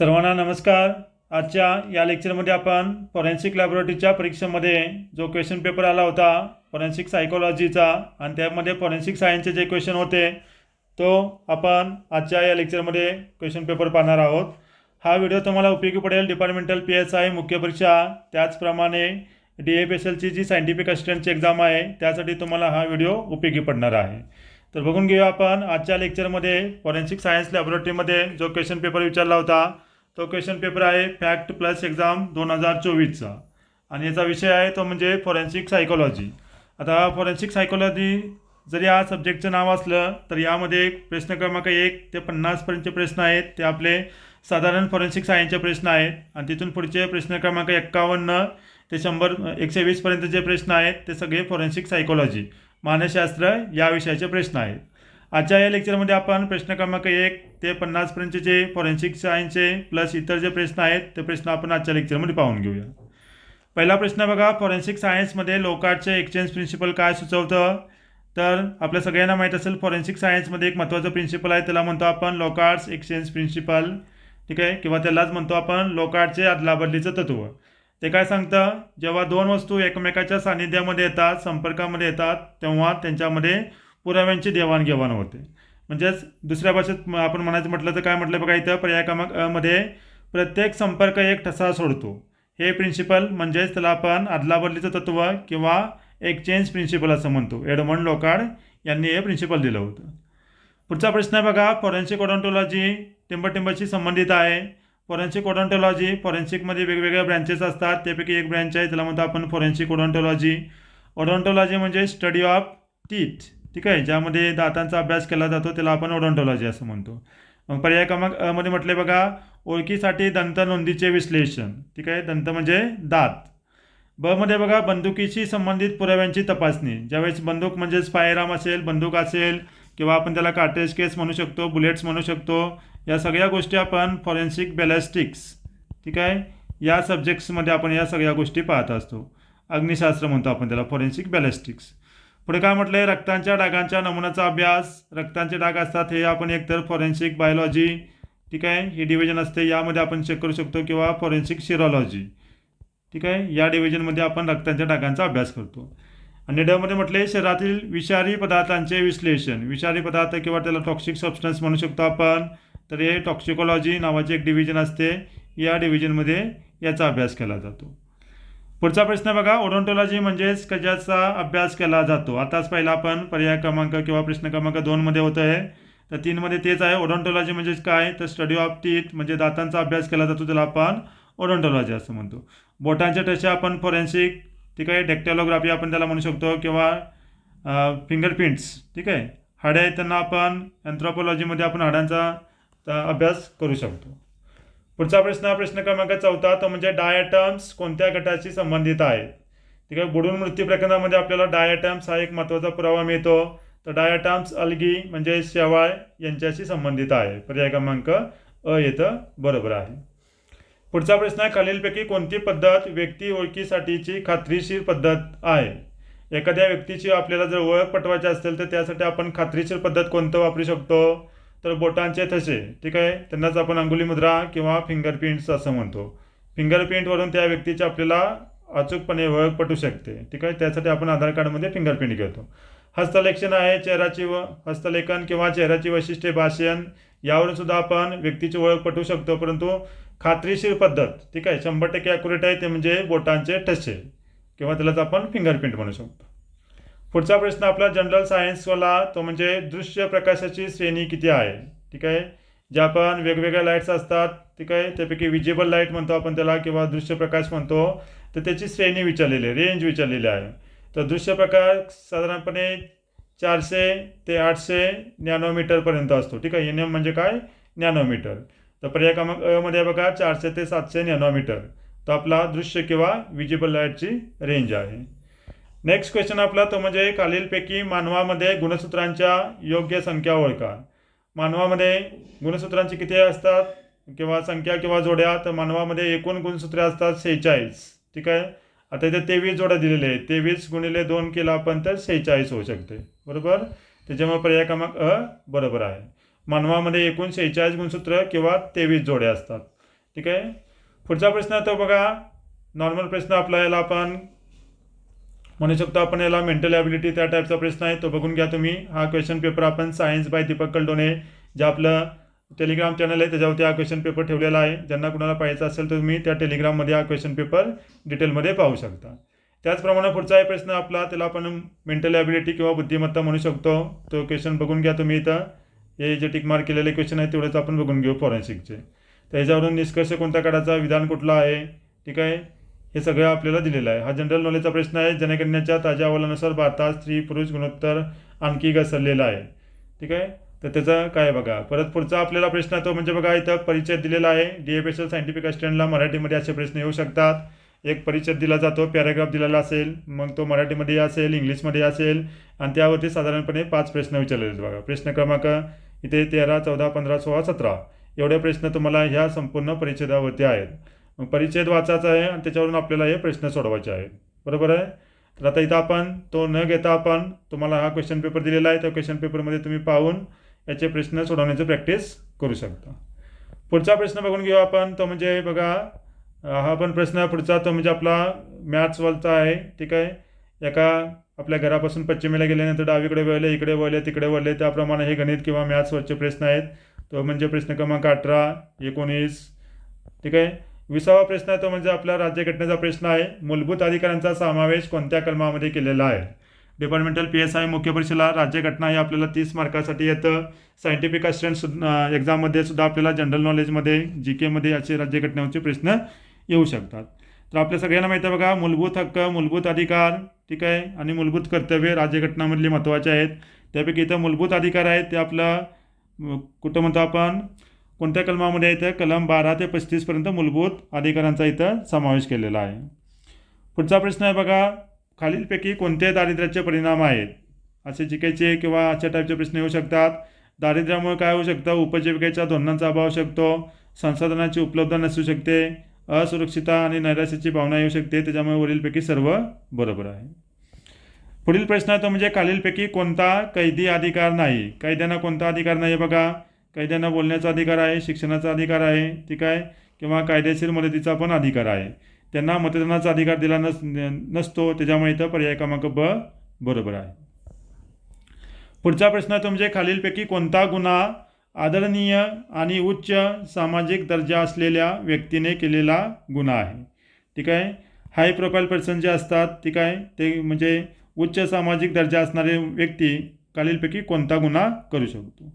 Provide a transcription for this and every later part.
सर्वांना नमस्कार. आजच्या या लेक्चरमध्ये आपण फॉरेन्सिक लॅबोरेटरीच्या परीक्षेमध्ये जो क्वेश्चन पेपर आला होता फॉरेन्सिक सायकोलॉजीचा आणि त्यामध्ये फॉरेन्सिक सायन्सचे जे क्वेश्चन होते तो आपण आजच्या या लेक्चरमध्ये क्वेश्चन पेपर पाहणार आहोत. हा व्हिडिओ तुम्हाला उपयोगी पडेल. डिपार्टमेंटल पी एस आय मुख्य परीक्षा त्याचप्रमाणे डी ए पी एस एलची जी सायंटिफिक असिस्टंटची एक्झाम आहे त्यासाठी तुम्हाला हा व्हिडिओ उपयोगी पडणार आहे. तर बघून घेऊया आपण आजच्या लेक्चरमध्ये फॉरेन्सिक सायन्स लॅबोरेटरीमध्ये जो क्वेश्चन पेपर विचारला होता तो क्वेश्चन पेपर आहे फॅक्ट प्लस एक्झाम दोन हजार चोवीसचा. आणि याचा विषय आहे तो म्हणजे फॉरेन्सिक सायकोलॉजी आता फॉरेन्सिक सायकोलॉजी जरी या सब्जेक्टचं नाव असलं तर यामध्ये प्रश्न क्रमांक एक ते पन्नासपर्यंतचे प्रश्न आहेत. ते आपले साधारण फॉरेन्सिक सायन्सचे प्रश्न आहेत. आणि तिथून पुढचे प्रश्न क्रमांक एक्कावन्न ते शंभर एकशे वीसपर्यंत जे प्रश्न आहेत. ते सगळे फॉरेन्सिक सायकोलॉजी मानसशास्त्र या विषयाचे प्रश्न आहेत. आजच्या या लेक्चरमध्ये आपण प्रश्न क्रमांक एक ते पन्नासपर्यंतचे जे फॉरेन्सिक सायन्सचे प्लस इतर जे प्रश्न आहेत ते प्रश्न आपण आजच्या लेक्चरमध्ये पाहून घेऊया. पहिला प्रश्न बघा फॉरेन्सिक सायन्समध्ये लोकार्टचे एक्सचेंज प्रिन्सिपल काय सुचवतं? तर आपल्या सगळ्यांना माहीत असेल फॉरेन्सिक सायन्समध्ये एक महत्त्वाचं प्रिन्सिपल आहे त्याला म्हणतो आपण लोकार्ट्स एक्सचेंज प्रिन्सिपल ठीक आहे? किंवा त्यालाच म्हणतो आपण लोकार्टचे अदलाबदलीचं तत्व. ते काय सांगतं? जेव्हा दोन वस्तू एकमेकाच्या सान्निध्यामध्ये येतात संपर्कामध्ये येतात तेव्हा त्यांच्यामध्ये पुराव्यांची देवाणघेवाण होते. म्हणजेच दुसऱ्या भाषेत आपण म्हणायचं म्हटलं तर काय म्हटलं बघा इथं? पर्याय क्रमांकमध्ये प्रत्येक संपर्क एक ठसा सोडतो. हे प्रिन्सिपल म्हणजेच त्याला आपण अदलाबदलीचं तत्व किंवा एक्सचेंज प्रिन्सिपल असं म्हणतो. एडमंड लोकार्ड यांनी हे प्रिन्सिपल दिलं होतं. पुढचा प्रश्न आहे बघा फॉरेन्सिक ओडॉन्टॉलॉजी टिंबटिंबशी संबंधित आहे. फॉरेन्सिक ओडॉन्टॉलॉजी फॉरेन्सिकमध्ये वेगवेगळ्या ब्रँचेस असतात. त्यापैकी एक ब्रँच आहे त्याला म्हणतो आपण फॉरेन्सिक ओडॉन्टॉलॉजी ओडॉन्टॉलॉजी म्हणजे स्टडी ऑफ टीथ ठीक आहे? ज्यामध्ये दातांचा अभ्यास केला जातो त्याला आपण ओडॉन्टॉलॉजी असं म्हणतो. मग पर्याय क्रमांकमध्ये म्हटले बघा ओळखीसाठी दंत नोंदीचे विश्लेषण. ठीक आहे? दंत म्हणजे दात. ब मध्ये बघा बंदुकीशी संबंधित पुराव्यांची तपासणी. ज्यावेळेस बंदूक म्हणजेच फायराम असेल बंदूक असेल किंवा आपण त्याला कार्टेज केस म्हणू शकतो बुलेट्स म्हणू शकतो या सगळ्या गोष्टी आपण फॉरेन्सिक बॅलॅस्टिक्स ठीक आहे? या सब्जेक्ट्समध्ये आपण या सगळ्या गोष्टी पाहत असतो. अग्निशास्त्र म्हणतो आपण त्याला फॉरेन्सिक बॅलॅस्टिक्स. पुढे काय म्हटलंय? रक्तांच्या डागांच्या नमुन्याचा अभ्यास. रक्तांचे डाग असतात हे आपण एकतर फॉरेन्सिक बायोलॉजी ठीक आहे? हे डिव्हिजन असते. यामध्ये आपण चेक करू शकतो किंवा फॉरेन्सिक शिरोलॉजी ठीक आहे? या डिव्हिजनमध्ये आपण रक्तांच्या डागांचा अभ्यास करतो. आणि डमध्ये म्हटले शरीरातील विषारी पदार्थांचे विश्लेषण. विषारी पदार्थ किंवा त्याला टॉक्सिक सबस्टन्स म्हणू शकतो आपण. तर हे टॉक्सिकोलॉजी नावाचे एक डिव्हिजन असते. या डिव्हिजनमध्ये याचा अभ्यास केला जातो. पुढचा प्रश्न बघा. ओडोंटॉलॉजी म्हणजेच कशाचा अभ्यास केला जातो? आताच पहिला आपण पर्याय क्रमांक किंवा प्रश्न क्रमांक दोनमध्ये होतं आहे तर तीनमध्ये तेच आहे. ओडोंटॉलॉजी म्हणजेच काय? तर स्टडी ऑफ टीथ म्हणजे दातांचा अभ्यास केला जातो त्याला आपण ओडोंटॉलॉजी असं म्हणतो. बोटांच्या ठसे आपण फॉरेन्सिक ठीक आहे डेक्टॅलोग्राफी आपण त्याला म्हणू शकतो किंवा फिंगरप्रिंट्स ठीक आहे. हाडे त्यांना आपण अँथ्रोपॉलॉजीमध्ये आपण हाडांचा अभ्यास करू शकतो. पुढचा प्रश्न प्रश्न क्रमांक चौथा तो म्हणजे डायटम्स कोणत्या गटाशी संबंधित आहे? ठीक आहे बुडून मृत्यू प्रकरणामध्ये आपल्याला डायटम्स हा एक महत्त्वाचा पुरावा मिळतो. तर डायटम्स अलगी म्हणजे शेवाळ यांच्याशी संबंधित आहे. पर्याय क्रमांक अ येतं बरोबर आहे. पुढचा प्रश्न आहे खालीलपैकी कोणती पद्धत व्यक्ती ओळखीसाठीची खात्रीशीर पद्धत आहे? एखाद्या व्यक्तीची आपल्याला जर ओळख पटवायची असेल तर त्यासाठी आपण खात्रीशीर पद्धत कोणतं वापरू शकतो? तर बोटांचे ठसे ठीक आहे? त्यांनाच आपण अंगुली मुद्रा किंवा फिंगरप्रिंट्स असं म्हणतो. फिंगरप्रिंटवरून त्या व्यक्तीची आपल्याला अचूकपणे ओळख पटू शकते ठीक आहे? त्यासाठी आपण आधार कार्डमध्ये फिंगरप्रिंट घेतो. हस्तलेखन आहे चेहऱ्याची व हस्तलेखन किंवा चेहऱ्याची वैशिष्ट्ये भाषण यावरून सुद्धा आपण व्यक्तीची ओळख पटवू शकतो परंतु खात्रीशीर पद्धत ठीक आहे? शंभर टक्के ॲक्युरेट आहे ते म्हणजे बोटांचे ठसे किंवा त्यालाच आपण फिंगरप्रिंट म्हणू शकतो. पुढचा प्रश्न आपला जनरल सायन्सवाला तो म्हणजे दृश्य प्रकाशाची श्रेणी किती आहे? ठीक आहे? ज्या आपण वेगवेगळ्या लाईट्स असतात ठीक आहे? त्यापैकी विजिबल लाइट म्हणतो आपण त्याला किंवा दृश्य प्रकाश म्हणतो तर त्याची श्रेणी विचारलेली आहे रेंज विचारलेली आहे. तर दृश्य प्रकाश साधारणपणे चारशे ते आठशे नॅनोमीटरपर्यंत असतो ठीक आहे? एन एम म्हणजे काय? नॅनोमीटर तर पर्याय क्रमांकमध्ये बघा चारशे ते सातशे नॅनोमीटर तर आपला दृश्य किंवा विजिबल लाईटची रेंज आहे. नेक्स्ट क्वेश्चन आपला तो म्हणजे खालीलपैकी मानवामध्ये गुणसूत्रांच्या योग्य संख्या ओळखा. मानवामध्ये गुणसूत्रांची किती असतात? किंवा संख्या किंवा जोड्या? तर मानवामध्ये एकूण गुणसूत्रे असतात सेहेचाळीस. ठीक आहे? आता इथे तेवीस जोड्या दिलेले आहेत. तेवीस गुणिले दोन केला आपण तर सेहेचाळीस होऊ शकते. बरोबर? त्याच्यामुळे पर्याय क्रमांक अ बरोबर आहे. मानवामध्ये एकूण सेहेचाळीस गुणसूत्र किंवा तेवीस जोड्या असतात. ठीक आहे? पुढचा प्रश्न तो बघा. नॉर्मल प्रश्न आपला याला आपण म्हणू शकतो आपण याला मेंटल ॲबिलिटी त्या टाईपचा प्रश्न आहे. तो बघून घ्या तुम्ही. हा क्वेश्चन पेपर आपण सायन्स बाय दीपक कलडोने जे आपलं टेलिग्राम चॅनल आहे त्याच्यावरती हा क्वेश्चन पेपर ठेवलेला आहे. ज्यांना कुणाला पाहायचा असेल तर तुम्ही त्या टेलिग्राममध्ये हा क्वेश्चन पेपर डिटेलमध्ये पाहू शकता. त्याचप्रमाणे पुढचा प्रश्न आपला त्याला आपण मेंटल ॲबिलिटी किंवा बुद्धिमत्ता म्हणू शकतो. तो क्वेश्चन बघून घ्या तुम्ही इथं. हे जे टिक मार्क केलेले क्वेश्चन आहे तेवढेच आपण बघून घेऊ फॉरेन्सिकचे त्याच्यावरून निष्कर्ष कोणत्या काढायचा? विधान कुठलं आहे? ठीक आहे? हे सगळं आपल्याला दिलेलं आहे. हा जनरल नॉलेजचा प्रश्न आहे. जनगणनेच्या ताज्या अहवालानुसार भारतात स्त्री पुरुष गुणोत्तर आणखी घसरलेला आहे. ठीक आहे? तर त्याचा काय बघा? परत पुढचा आपल्याला प्रश्न तो म्हणजे बघा इथं परिचय दिलेला आहे. D F S L scientific असिस्टंटला मराठीमध्ये असे प्रश्न येऊ शकतात. एक परिचय दिला जातो पॅराग्राफ दिलेला असेल मग तो मराठीमध्ये असेल इंग्लिशमध्ये असेल आणि त्यावरती साधारणपणे पाच प्रश्न विचारलेले आहेत बघा. प्रश्न क्रमांक इथे तेरा चौदा पंधरा सोळा सतरा. एवढे प्रश्न तुम्हाला ह्या संपूर्ण परिच्छेदावरती आहेत. मग परिच्छेद वाचायचा आहे आणि त्याच्यावरून आपल्याला हे प्रश्न सोडवायचे आहे बरोबर आहे? तर आता इथं आपण तो न घेता आपण तुम्हाला हा क्वेश्चन पेपर दिलेला आहे. त्या क्वेश्चन पेपरमध्ये तुम्ही पाहून याचे प्रश्न सोडवण्याची प्रॅक्टिस करू शकता. पुढचा प्रश्न बघून घेऊ आपण. तो म्हणजे बघा हा पण प्रश्न पुढचा. तो म्हणजे आपला मॅथ्सवरचा आहे. ठीक आहे? एका आपल्या घरापासून पश्चिमेला गेल्यानंतर डावीकडे वळले इकडे वळले तिकडे वळले. त्याप्रमाणे हे गणित किंवा मॅथ्सवरचे प्रश्न आहेत. तो म्हणजे प्रश्न क्रमांक अठरा एकोणीस. ठीक आहे? विसावा प्रश्न आहे तो म्हणजे आपला राज्यघटनेचा प्रश्न आहे. मूलभूत अधिकारांचा समावेश कोणत्या कलमामध्ये केलेला आहे? डिपार्टमेंटल पी एस आय मुख्य परीक्षेला राज्यघटना हे आपल्याला तीस मार्कासाठी येतं. सायंटिफिक असिस्टंट सुद्धा एक्झाममध्ये सुद्धा आपल्याला जनरल नॉलेजमध्ये जी केमध्ये असे राज्यघटनेचे प्रश्न येऊ शकतात. तर आपल्या सगळ्यांना माहिती आहे बघा मूलभूत हक्क मूलभूत अधिकार ठीक आहे? आणि मूलभूत कर्तव्य राज्यघटनामधली महत्त्वाचे आहेत. त्यापैकी इथं मूलभूत अधिकार आहेत ते आपलं कुठं म्हणतो आपण? कोणत्या कलमामध्ये इथं? कलम बारा ते पस्तीसपर्यंत मूलभूत अधिकारांचा इथं समावेश केलेला आहे. पुढचा प्रश्न आहे बघा खालीलपैकी कोणते दारिद्र्याचे परिणाम आहेत? असे जिकेचे किंवा अशा टाईपचे प्रश्न येऊ शकतात. दारिद्र्यामुळे काय होऊ शकतं? उपजीविकेच्या धोरणांचा अभाव शकतो. संसाधनाची उपलब्धता नसू शकते. असुरक्षितता आणि नैराश्याची भावना येऊ शकते. त्याच्यामुळे वरीलपैकी सर्व बरोबर आहे. पुढील प्रश्न आहे तो म्हणजे खालीलपैकी कोणता कैदी अधिकार नाही? कैद्यांना कोणता अधिकार नाही बघा. कैद्यांना बोलण्याचा अधिकार आहे शिक्षणाचा अधिकार आहे ठीक आहे? किंवा कायदेशीर मदतीचा पण अधिकार आहे. त्यांना मतदानाचा अधिकार दिला नस नसतो त्याच्यामुळे इथं पर्याय क्रमांक ब बरोबर आहे. पुढचा प्रश्न तुमचे म्हणजे खालीलपैकी कोणता गुन्हा आदरणीय आणि उच्च सामाजिक दर्जा असलेल्या व्यक्तीने केलेला गुन्हा आहे? ठीक आहे? हाय प्रोफाईल पर्सन जे असतात ठीक आहे? ते म्हणजे उच्च सामाजिक दर्जा असणारे व्यक्ती खालीलपैकी कोणता गुन्हा करू शकतो?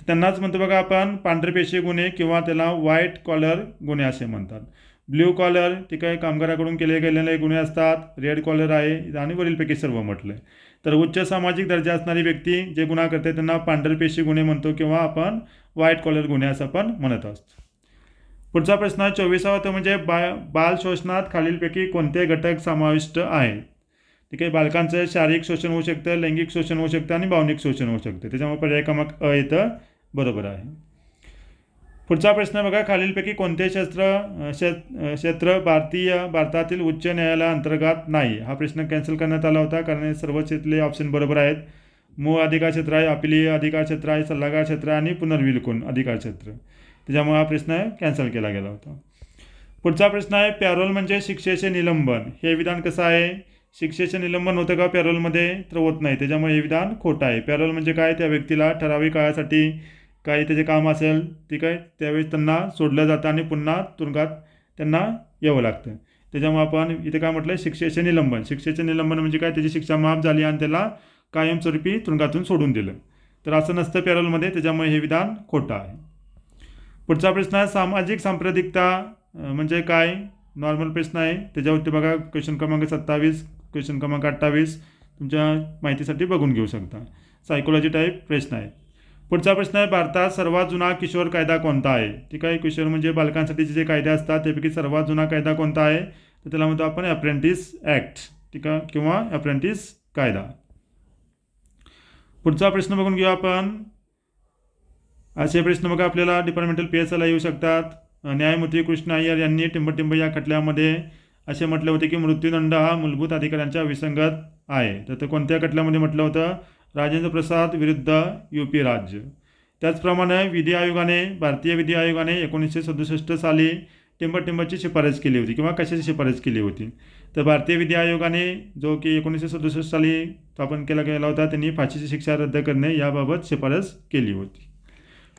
तर त्यांनाच म्हणतो बघा आपण पांढरपेशी गुन्हे किंवा त्याला व्हाईट कॉलर गुन्हे असे म्हणतात. ब्ल्यू कॉलर ते काही कामगाराकडून केले गेलेले गुन्हे असतात. रेड कॉलर आहे आणि वरीलपैकी सर्व म्हटलं आहे तर उच्च सामाजिक दर्जा असणारी व्यक्ती जे गुन्हा करते त्यांना पांढरपेशी गुन्हे म्हणतो किंवा आपण व्हाईट कॉलर गुन्हे असं आपण म्हणत असतो पुढचा प्रश्न आहे चोवीसावा तो म्हणजे बा बाल शोषणात खालीलपैकी कोणते घटक समाविष्ट आहेत ठीक आहे बालकांचं शारीरिक शोषण होऊ शकतं लैंगिक शोषण होऊ शकतं आणि भावनिक शोषण होऊ शकतं. त्याच्यामुळे पर्याय क्रमांक अ येतं. बरोबर आहे. पुढचा प्रश्न बघा खालीलपैकी कोणते क्षेत्र अ, क्षेत्र भारतीय भारतातील उच्च न्यायालयाअंतर्गत नाही? हा प्रश्न कॅन्सल करण्यात आला होता कारण हे सर्व क्षेत्रे ऑप्शन बरोबर आहेत. मूळ अधिकार क्षेत्र आहे अपिलीय अधिकार क्षेत्र आहे सल्लागार क्षेत्र आणि पुनर्विलकून अधिकार क्षेत्र. त्याच्यामुळे हा प्रश्न कॅन्सल केला गेला होता. पुढचा प्रश्न आहे पॅरोल म्हणजे शिक्षेचे निलंबन. हे विधान कसं आहे? शिक्षेचे निलंबन होतं का पॅरोलमध्ये तर होत नाही. त्याच्यामुळे हे विधान खोटं आहे. पॅरोल म्हणजे काय? त्या व्यक्तीला ठराविक काळासाठी काही त्याचे काम असेल ते काय त्यावेळेस त्यांना सोडलं जातं आणि पुन्हा तुरुंगात त्यांना यावं लागतं. त्याच्यामुळे आपण इथे काय म्हटलं शिक्षेचे निलंबन. शिक्षेचे निलंबन म्हणजे काय? त्याची शिक्षा माफ झाली आणि त्याला कायमस्वरूपी तुरुंगातून सोडून दिलं. तर असं नसतं पॅरोलमध्ये त्याच्यामुळे हे विधान खोटं आहे. पुढचा प्रश्न आहे सामाजिक सांप्रदिकता म्हणजे काय? नॉर्मल प्रश्न आहे. त्याच्यावरती बघा क्वेश्चन क्रमांक सत्तावीस क्वेश्चन क्रमांक अठ्ठावीस. तुमच्या माहितीसाठी बघून घेऊ शकता. सायकोलॉजी टाईप प्रश्न आहे. पुढचा प्रश्न आहे भारतात सर्वात जुना किशोर कायदा कोणता आहे? ठीक आहे किशोर म्हणजे बालकांसाठीचे जे कायदे असतात त्यापैकी सर्वात जुना कायदा कोणता आहे? तर त्याला म्हणतो आपण अप्रेंटिस ॲक्ट ठीक आहे? किंवा अप्रेंटिस कायदा. पुढचा प्रश्न बघून घेऊ आपण. असे प्रश्न बघा आपल्याला डिपार्टमेंटल पी एस एला येऊ शकतात. न्यायमूर्ती कृष्ण अय्यर यांनी टिंबटिंब या खटल्यामध्ये असे म्हटले होते की मृत्यूदंड हा मूलभूत अधिकारांच्या विसंगत आहे. तर ते कोणत्या खटल्यामध्ये म्हटलं होतं? राजेंद्र प्रसाद विरुद्ध यू पी राज्य. त्याचप्रमाणे विधी आयोगाने भारतीय विधी आयोगाने एकोणीसशे सदुसष्ट साली टिंबटिंबची शिफारस केली होती किंवा कशाची शिफारस केली होती. तर भारतीय विधी आयोगाने जो की एकोणीसशे सदुसष्ट साली स्थापन केला गेला होता त्यांनी फाशीची शिक्षा रद्द करणे याबाबत शिफारस केली होती.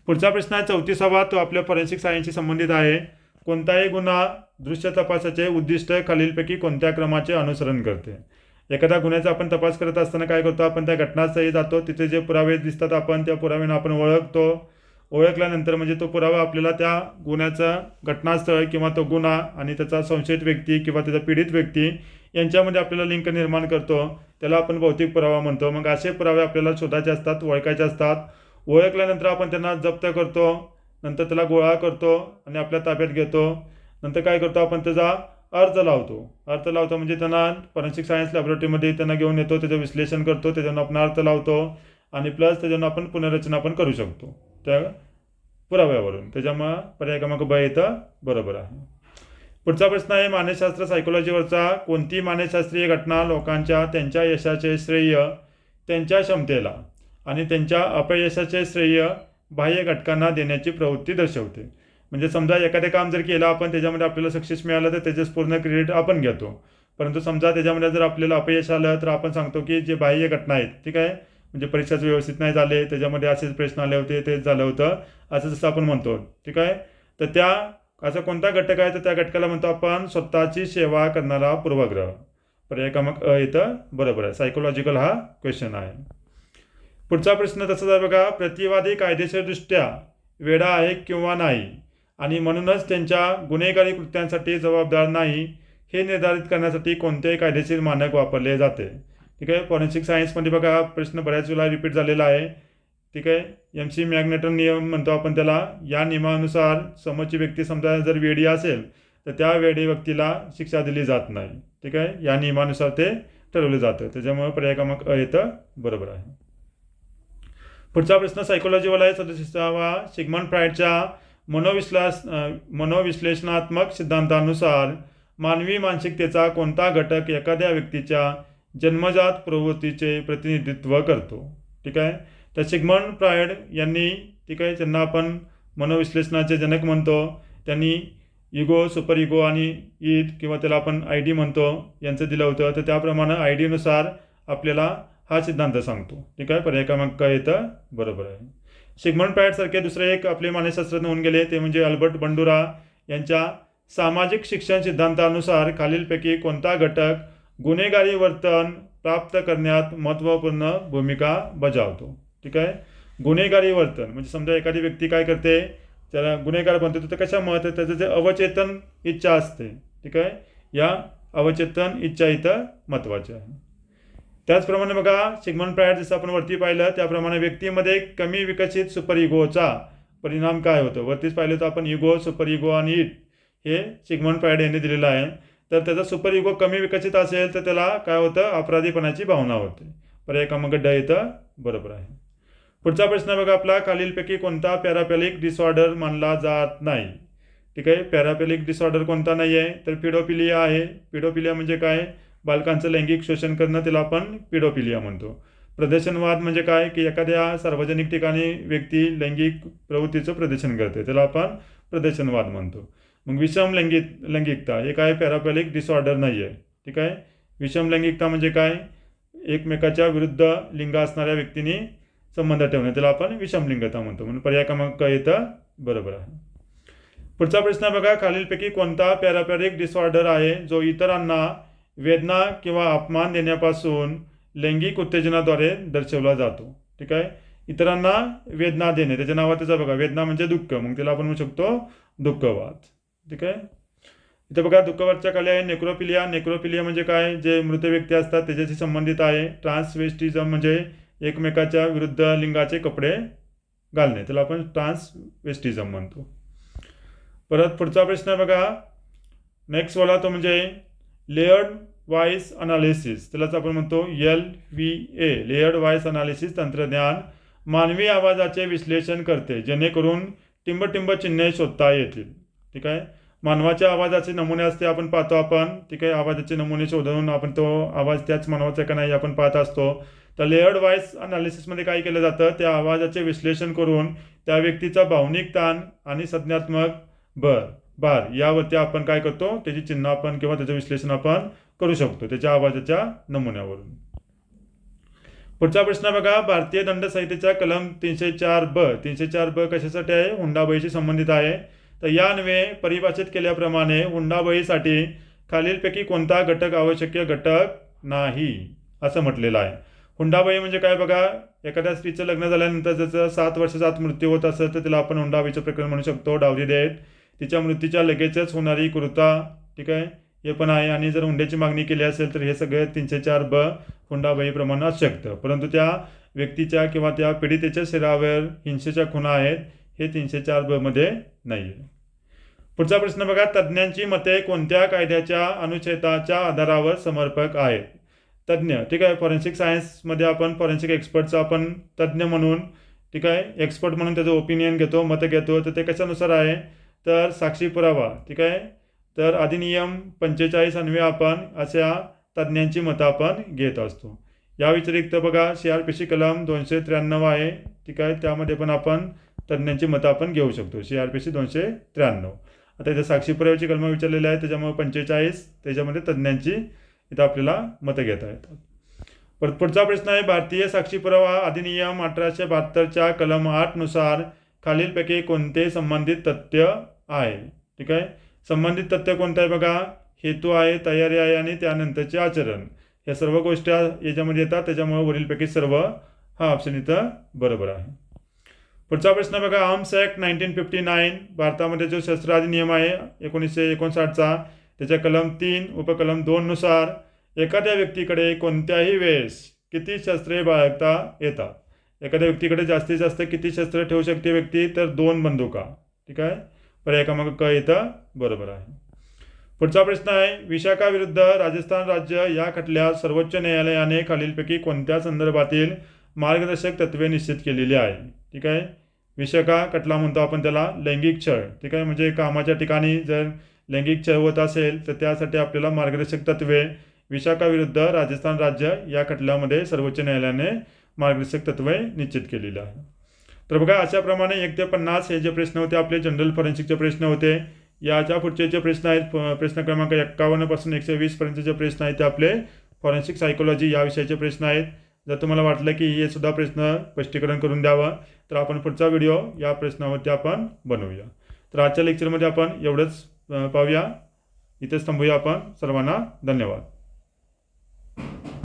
पुढचा प्रश्न आहे चौतीसावा तो आपल्या फॉरेन्सिक सायन्सशी संबंधित आहे. कोणताही गुन्हा दृश्य तपासाचे उद्दिष्ट खालीलपैकी कोणत्या क्रमाचे अनुसरण करते? एखाद्या गुन्ह्याचा आपण तपास करत असताना काय करतो? आपण त्या घटनास्थळी जातो. तिथे जे पुरावे दिसतात आपण त्या पुराव्यानं आपण ओळखतो. ओळखल्यानंतर म्हणजे तो पुरावा आपल्याला त्या गुन्ह्याचा घटनास्थळ किंवा तो गुन्हा आणि त्याचा संशयित व्यक्ती किंवा त्याचा पीडित व्यक्ती यांच्यामध्ये आपल्याला लिंक निर्माण करतो. त्याला आपण भौतिक पुरावा म्हणतो. मग असे पुरावे आपल्याला शोधायचे असतात ओळखायचे असतात. ओळखल्यानंतर आपण त्यांना जप्त करतो. नंतर त्याला गोळा करतो आणि आपल्या ताब्यात घेतो. नंतर काय करतो? आपण त्याचा अर्ज लावतो. अर्थ लावतो म्हणजे त्यांना फॉरेन्सिक सायन्स लॅबोरेटरीमध्ये त्यांना घेऊन येतो त्याचं विश्लेषण करतो त्याच्यानं आपण अर्थ लावतो आणि प्लस त्याच्यानं आपण पुनर्रचना पण करू शकतो. त्या पुराव्यावरून. त्याच्यामुळं पर्याय क्रमांक ब येतं बरोबर आहे. पुढचा प्रश्न आहे मानसशास्त्र सायकोलॉजीवरचा कोणती मानसशास्त्रीय घटना लोकांच्या त्यांच्या यशाचे श्रेय त्यांच्या क्षमतेला आणि त्यांच्या अपयशाचे श्रेय बाह्य घटकांना देण्याची प्रवृत्ती दर्शवते? म्हणजे समजा एखादे काम जर केलं आपण त्याच्यामध्ये आपल्याला सक्सेस मिळालं तर त्याच्याच पूर्ण क्रेडिट आपण घेतो. परंतु समजा त्याच्यामध्ये जर आपल्याला अपयश आलं तर आपण सांगतो की जे बाह्य घटना आहेत ठीक आहे? म्हणजे परीक्षाच व्यवस्थित नाही झाले त्याच्यामध्ये असेच प्रश्न आले होते तेच झालं होतं असं जसं आपण म्हणतो ठीक आहे? तर त्या असा कोणता घटक आहे तर त्या घटकाला म्हणतो आपण स्वतःची सेवा करणारा पूर्वग्रह. पर्याय क्रमांक अ इथं बरोबर आहे. सायकोलॉजिकल हा क्वेश्चन आहे. पुढचा प्रश्न तसाच आहे बघा प्रतिवादी कायदेशीरदृष्ट्या वेडा आहे किंवा नाही? आणि म्हणूनच त्यांच्या गुन्हेगारी कृत्यांसाठी जबाबदार नाही हे निर्धारित करण्यासाठी कोणतेही कायदेशीर मानक वापरले जाते. ठीक आहे फॉरेन्सिक सायन्समध्ये बघा हा प्रश्न बऱ्याच वेळा रिपीट झालेला आहे. ठीक आहे एम सी मॅग्नेटन नियम म्हणतो आपण त्याला. या नियमानुसार समोरची व्यक्ती समजा जर वेडी असेल तर त्या वेडी व्यक्तीला शिक्षा दिली जात नाही. ठीक आहे या नियमानुसार ते ठरवलं जातं. त्याच्यामुळे पर्याय क्रमांक अ येतं बरोबर आहे. पुढचा प्रश्न सायकोलॉजीवाला आहे. सदस्यावा सिगमन फ्रायडच्या मनोविश्लास मनोविश्लेषणात्मक सिद्धांतानुसार मानवी मानसिकतेचा कोणता घटक एखाद्या व्यक्तीच्या जन्मजात प्रवृत्तीचे प्रतिनिधित्व करतो? ठीक आहे? तर सिगमंड प्रायड यांनी ठीक आहे त्यांना आपण मनोविश्लेषणाचे जनक म्हणतो. त्यांनी इगो सुपर इगो आणि ईद किंवा त्याला आपण आय डी म्हणतो यांचं दिलं होतं. तर त्याप्रमाणे आय डीनुसार आपल्याला हा सिद्धांत सांगतो. ठीक आहे? पर्याय क्रमांक येतं बरोबर आहे. सिगमंड पॅटसारखे दुसरे एक आपले मानसशास्त्रज्ञ होऊन गेले. ते म्हणजे अल्बर्ट बंडुरा यांच्या सामाजिक शिक्षण सिद्धांतानुसार खालीलपैकी कोणता घटक गुन्हेगारी वर्तन प्राप्त करण्यात महत्त्वपूर्ण भूमिका बजावतो? ठीक आहे? गुन्हेगारी वर्तन म्हणजे समजा एखादी व्यक्ती काय करते? त्याला गुन्हेगार बनतो तर कशा महत्त्व त्याचं जे अवचेतन इच्छा असते. ठीक आहे? या अवचेतन इच्छा इथं महत्त्वाच्या आहे. त्याचप्रमाणे बघा सिग्मन फ्रायड जसं आपण वरती पाहिलं त्याप्रमाणे व्यक्तीमध्ये कमी विकसित सुपर इगोचा परिणाम काय होतो? वरतीच पाहिलं तर आपण इगो सुपर इगो आणि इट हे सिगमन फ्रायड यांनी दिलेलं आहे. तर त्याचा सुपर इगो कमी विकसित असेल तर त्याला काय होतं? अपराधीपणाची भावना होते. पर्याय क्रमांक ड इथं बरोबर आहे. पुढचा प्रश्न बघा आपला खालीलपैकी कोणता पॅरापॅलिक डिसऑर्डर मानला जात नाही? ठीक आहे पॅरापॅलिक डिसऑर्डर कोणता नाही आहे तर पिडोपिलिया आहे. पिडोपिलिया म्हणजे काय? बालकांचं लैंगिक शोषण करणं त्याला आपण पिडोपिलिया म्हणतो. प्रदर्शनवाद म्हणजे काय? की एखाद्या सार्वजनिक ठिकाणी व्यक्ती लैंगिक प्रवृत्तीचं प्रदर्शन करते त्याला आपण प्रदर्शनवाद म्हणतो. मग विषम लैंगिक लैंगिकता हे काय? पॅरापॅलिक डिसऑर्डर नाही आहे ठीक आहे? विषम लैंगिकता म्हणजे काय? एकमेकाच्या विरुद्ध लिंग असणाऱ्या व्यक्तींनी संबंध ठेवणे त्याला आपण विषमलिंगता म्हणतो. म्हणून पर्याय क्रमांक येतं बरोबर आहे. पुढचा प्रश्न बघा. खालीलपैकी कोणता पॅरापॅरिक डिसऑर्डर आहे? जो इतरांना वेदना किंवा अपमान देण्यापासून लैंगिक उत्तेजनाद्वारे दर्शवला जातो. ठीक आहे? इतरांना वेदना देणे. त्याच्या नावात त्याचा बघा. वेदना म्हणजे दुःख. मग त्याला आपण म्हणू शकतो दुःखवाद. ठीक आहे? इथं बघा दुःखवादच्या खाली आहे नेक्रोपिलिया नेक्रोपिलिया म्हणजे काय? जे मृत व्यक्ती असतात त्याच्याशी संबंधित आहे. ट्रान्सवेस्टिझम म्हणजे एकमेकाच्या विरुद्ध लिंगाचे कपडे घालणे. त्याला आपण ट्रान्सवेस्टिझम म्हणतो. परत पुढचा प्रश्न बघा. नेक्स्ट वाला तो म्हणजे लेअर्ड वाईस अनालिसिस त्यालाच आपण म्हणतो L V A layered voice analysis तंत्रज्ञान मानवी आवाजाचे विश्लेषण करते जेणेकरून टिंबटिंब चिन्हे शोधता येतील. ठीक आहे? मानवाच्या आवाजाचे नमुने असते आपण पाहतो आपण. ठीक आहे? आवाजाचे नमुने शोधून आपण तो आवाज त्याच मानवाचा का नाही आपण पाहत असतो. तर लेअर्ड वाईस अनालिसिसमध्ये काय केलं जातं? त्या आवाजाचे विश्लेषण करून त्या व्यक्तीचा भावनिक ताण आणि संज्ञात्मक भर. बार यावरती आपण काय करतो? त्याची चिन्ह आपण किंवा त्याचं विश्लेषण आपण करू शकतो त्याच्या आवाजाच्या नमुन्यावरून. पुढचा प्रश्न बघा भारतीय दंड संहितेच्या कलम तीनशे चार ब तीनशे चार ब कशासाठी आहे? हुंडाबळीशी संबंधित आहे. तर या परिभाषित केल्याप्रमाणे हुंडाबळीसाठी खालीलपैकी कोणता घटक आवश्यक घटक नाही असं म्हटलेलं आहे. हुंडाबळी म्हणजे काय बघा? एखाद्या स्त्रीचं लग्न झाल्यानंतर जसं सात वर्षाचा आत मृत्यू होत असेल तर तिला आपण हुंडाबळीचं प्रकरण म्हणू शकतो. डावरी देत. तिच्या मृत्यूच्या लगेचच होणारी कृता ठीक आहे हे पण आहे. आणि जर हुंड्याची मागणी केली असेल तर हे सगळे तीनशे चार ब हुंडाबळी प्रमाणात शकतं. परंतु त्या व्यक्तीच्या किंवा त्या पीडितेच्या शरीरावर हिंसेच्या खुणा आहेत हे तीनशे चार ब मध्ये नाही आहे पुढचा प्रश्न बघा तज्ज्ञांची मते कोणत्या कायद्याच्या अनुच्छेदाच्या आधारावर समर्पक आहेत? तज्ज्ञ ठीक आहे फॉरेन्सिक सायन्समध्ये आपण फॉरेन्सिक एक्सपर्टचं आपण तज्ज्ञ म्हणून ठीक आहे एक्सपर्ट म्हणून त्याचं ओपिनियन घेतो मतं घेतो तर ते कशानुसार आहे? तर साक्षी पुरावा ठीक आहे? तर अधिनियम पंचेचाळीस अन्वये आपण अशा तज्ज्ञांची मतं आपण घेत असतो. या व्यतिरिक्त बघा सी आर पी सी कलम दोनशे त्र्याण्णव आहे ठीक आहे? त्यामध्ये पण आपण तज्ज्ञांची मतं आपण घेऊ शकतो. सी आर पी सी दोनशे त्र्याण्णव. आता इथे साक्षी पुराव्याची कलम विचारलेली आहे त्याच्यामुळे पंचेचाळीस त्याच्यामध्ये तज्ज्ञांची इथं आपल्याला मतं घेता येतात. परत पुढचा प्रश्न आहे भारतीय साक्षी पुरावा अधिनियम अठराशे बहात्तरच्या कलम आठनुसार खालीलपैकी कोणते संबंधित तथ्य आहे. ठीक आहे? संबंधित तथ्य कोणतं आहे बघा? हेतू आहे तयारी आहे आणि त्यानंतरचे आचरण. या सर्व गोष्टी याच्यामध्ये येतात. त्याच्यामुळे वरीलपैकी सर्व हा ऑप्शन इथं बरोबर आहे. पुढचा प्रश्न बघा. Arms act nineteen fifty nine भारतामध्ये जो शस्त्र अधिनियम आहे एकोणीसशे एकोणसाठचा त्याच्या कलम तीन उपकलम दोननुसार एखाद्या व्यक्तीकडे कोणत्याही वेळेस किती शस्त्रे बाळगता येतात? एखाद्या व्यक्तीकडे जास्तीत जास्त किती शस्त्र ठेवू शकते व्यक्ती? तर दोन बंदुका. ठीक आहे? पर्याय क्रमांक क इथं बरोबर आहे. पुढचा प्रश्न आहे विशाखा विरुद्ध राजस्थान राज्य या खटल्यात सर्वोच्च न्यायालयाने खालीलपैकी कोणत्या संदर्भातील मार्गदर्शक तत्वे निश्चित केलेली आहे? ठीक आहे? विशाखा खटला म्हणतो आपण त्याला लैंगिक छळ. ठीक आहे? म्हणजे कामाच्या ठिकाणी जर लैंगिक छळ होत असेल तर त्यासाठी आपल्याला मार्गदर्शक तत्वे विशाखाविरुद्ध राजस्थान राज्य या खटल्यामध्ये सर्वोच्च न्यायालयाने मार्गदर्शक तत्वे निश्चित केलेली आहे तर बघा अशाप्रमाणे एक ते पन्नास हे जे प्रश्न होते आपले जनरल फॉरेन्सिकचे प्रश्न होते. याच्या पुढचे जे प्रश्न आहेत प्रश्न क्रमांक एक्कावन्नपासून एकशे वीसपर्यंतचे जे प्रश्न आहेत ते आपले फॉरेन्सिक सायकोलॉजी या विषयाचे प्रश्न आहेत. जर तुम्हाला वाटलं की हे सुद्धा प्रश्न स्पष्टीकरण करून द्यावं तर आपण पुढचा व्हिडिओ या प्रश्नावरती आपण बनवूया. तर आजच्या लेक्चरमध्ये आपण एवढंच पाहूया. इथेच थांबूया आपण. सर्वांना धन्यवाद.